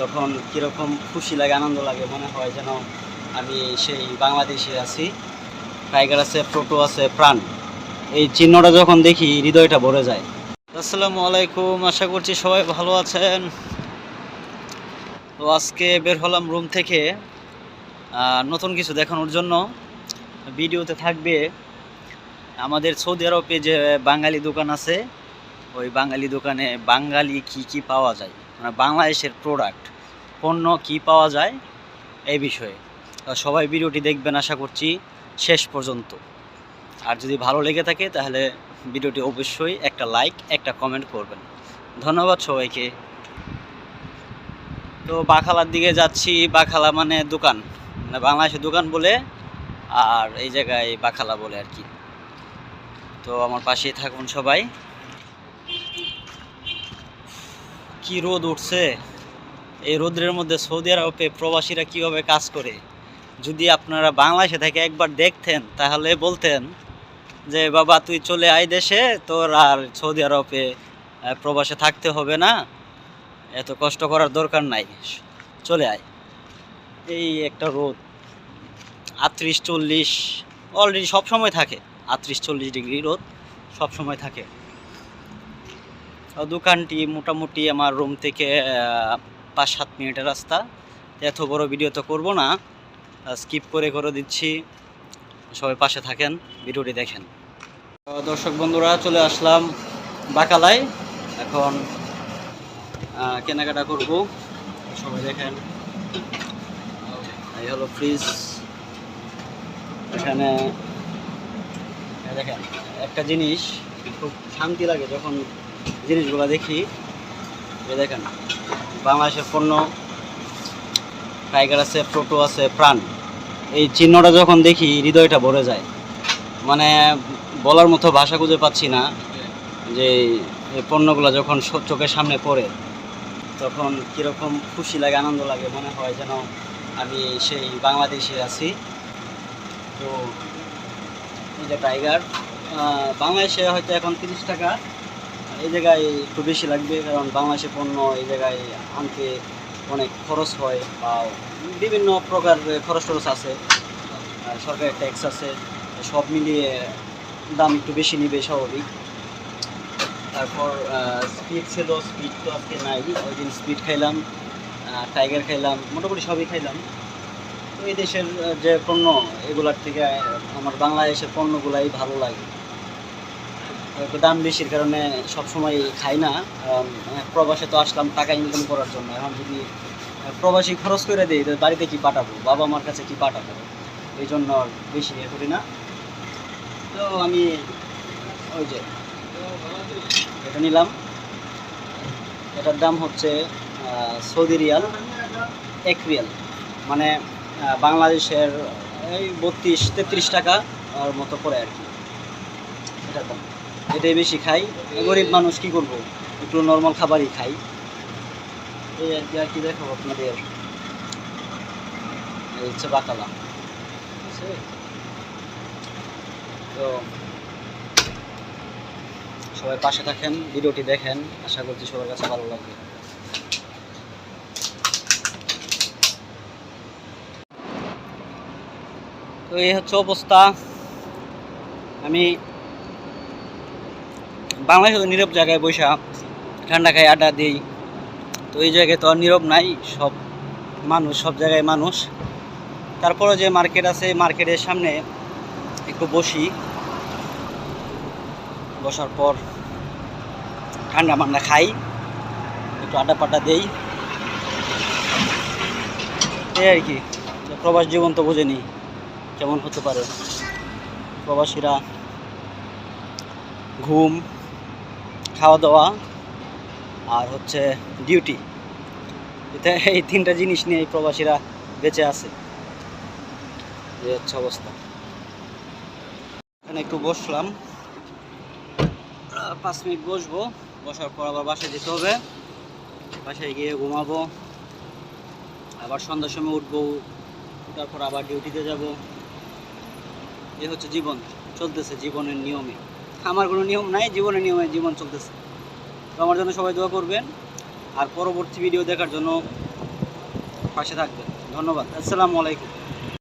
তখন কীরকম খুশি লাগে, আনন্দ লাগে, মনে হয় যেন আমি সেই বাংলাদেশে আছি। টাইগার আছে, প্রোটো আছে, প্রাণ। এই চিহ্নটা যখন দেখি, হৃদয়টা ভরে যায়। আসসালামু আলাইকুম, আশা করছি সবাই ভালো আছেন। তো আজকে বের হলাম রুম থেকে নতুন কিছু দেখানোর জন্য। ভিডিওতে থাকবে আমাদের সৌদি আরবে যে বাঙালি দোকান আছে, ওই বাঙালি দোকানে বাঙালি কি কি পাওয়া যায়। মানে বাংলাদেশের প্রোডাক্ট পণ্য কি পাওয়া যায় এই বিষয়ে। সবাই ভিডিওটি দেখবেন আশা করছি শেষ পর্যন্ত। আর যদি ভালো লেগে থাকে তাহলে ভিডিওটি অবশ্যই একটা লাইক একটা কমেন্ট করবেন। ধন্যবাদ সবাইকে। তো বাখালার দিকে যাচ্ছি, বাখালা মানে দোকান মানে বাংলাদেশের দোকান বলে আর এই জায়গায় বাখালা বলে আর কি। তো আমার পাশেই থাকুন সবাই। কি রোদ উঠছে? এই রোদ্রের মধ্যে সৌদি আরবে প্রবাসীরা কীভাবে কাজ করে? যদি আপনারা বাংলাদেশে থেকে একবার দেখতেন, তাহলে বলতেন যে, বাবা, তুই চলে আয় দেশে, তোর আর সৌদি আরবে প্রবাসে থাকতে হবে না। এত কষ্ট করার দরকার নাই। চলে আয়। এই একটা রোদ। আটত্রিশ চল্লিশ, অলরেডি সব সময় থাকে। আটত্রিশ চল্লিশ ডিগ্রি রোদ সব সময় থাকে। দোকানটি মোটামুটি আমার রুম থেকে পাঁচ সাত মিনিটের রাস্তা। এত বড় ভিডিও তো করব না। স্কিপ করে করে দিচ্ছি। সবাই পাশে থাকেন, ভিডিওটি দেখেন। দর্শক বন্ধুরা, চলে আসলাম বাকালায়। এখন কেনাকাটা করব। সবাই দেখেন। এই হলো ফ্রিজ এখানে দেখেন, একটা জিনিস খুব শান্তি লাগে যখন জিনিসগুলো দেখি দেখেন, বাংলাদেশের পণ্য, টাইগার আছে, প্রোটো আছে, প্রাণ। এই চিহ্নটা যখন দেখি, হৃদয়টা ভরে যায়। মানে বলার মতো ভাষা খুঁজে পাচ্ছি না, যে এই পণ্যগুলো যখন চোখের সামনে পড়ে, তখন কীরকম খুশি লাগে, আনন্দ লাগে, মনে হয় যেন আমি সেই বাংলাদেশে আছি। তো এই যে টাইগার বাংলাদেশে হয়তো এখন তিরিশ টাকা এই জায়গায় একটু বেশি লাগবে, কারণ বাংলাদেশে পণ্য এই জায়গায় আনতে অনেক খরচ হয় বা বিভিন্ন প্রকার খরচ টরচ আছে। সরকারের ট্যাক্স আছে, সব মিলিয়ে দাম একটু বেশি নিবে স্বাভাবিক। তারপর স্পিড ছিল স্পিড তো আজকে নাই। ওই দিন স্পিড খাইলাম টাইগার খাইলাম, মোটামুটি সবই খাইলাম। তো এই দেশের যে পণ্য, এগুলার থেকে আমার বাংলাদেশের পণ্যগুলাই ভালো লাগে। একটু দাম বেশির কারণে সবসময় খাই না। প্রবাসে তো আসলাম টাকা ইনকাম করার জন্য। এখন যদি প্রবাসী খরচ করে দিই, তো বাড়িতে কি পাঠাবো? বাবা মার কাছে কি পাঠাবো? এই জন্য বেশি ইয়ে করি না। তো আমি, ওই যে, এটা নিলাম। এটার দাম হচ্ছে সৌদি রিয়াল এক রিয়াল। মানে বাংলাদেশের, এই বত্রিশ, তেত্রিশ টাকা মতো পড়ে আর কি। এটার দাম। এটাই বেশি খাই। গরিব মানুষ কি করব? একটু নর্মাল খাবারই খাই। এই আর কি আর কি দেখাবো আপনাদের। হচ্ছে বাকালা। তো সবাই পাশে থাকেন, ভিডিওটি দেখেন। আশা করছি সবার কাছে ভালো লাগবে। তো এই হচ্ছে অবস্থা। আমি বাংলাদেশে তো নীরব জায়গায় বৈশা ঠান্ডা খাই আড্ডা দিই। তো এই জায়গায় তো আর নীরব নাই, সব মানুষ, সব জায়গায় মানুষ। তারপরে যে মার্কেট আছে, মার্কেটের সামনে একটু বসি। বসার পর ঠান্ডা মান্ডা খাই, একটু আড্ডা পাড্ডা দেই। এই আর কি প্রবাস জীবন তো বোঝেনি কেমন হতে পারে। প্রবাসীরা ঘুম খাওয়া দাওয়া আর হচ্ছে ডিউটি এটা এই তিনটা জিনিস নিয়ে এই প্রবাসীরা বেঁচে আছে। এই হচ্ছে অবস্থা। এখানে একটু বসলাম। পাঁচ মিনিট বসবো। বসার পর আবার বাসায় যেতে হবে। বাসায় গিয়ে ঘুমাবো। আবার সন্ধ্যার সময় উঠবো। উঠার পর আবার ডিউটিতে যাব। এ হচ্ছে জীবন। চলতেছে জীবনের নিয়মে। আমার কোনো নিয়ম নাই জীবনের নিয়মে জীবন চলতেছে। তো আমার জন্য সবাই দোয়া করবেন, আর পরবর্তী ভিডিও দেখার জন্য পাশে থাকবেন। ধন্যবাদ। আসসালামু আলাইকুম।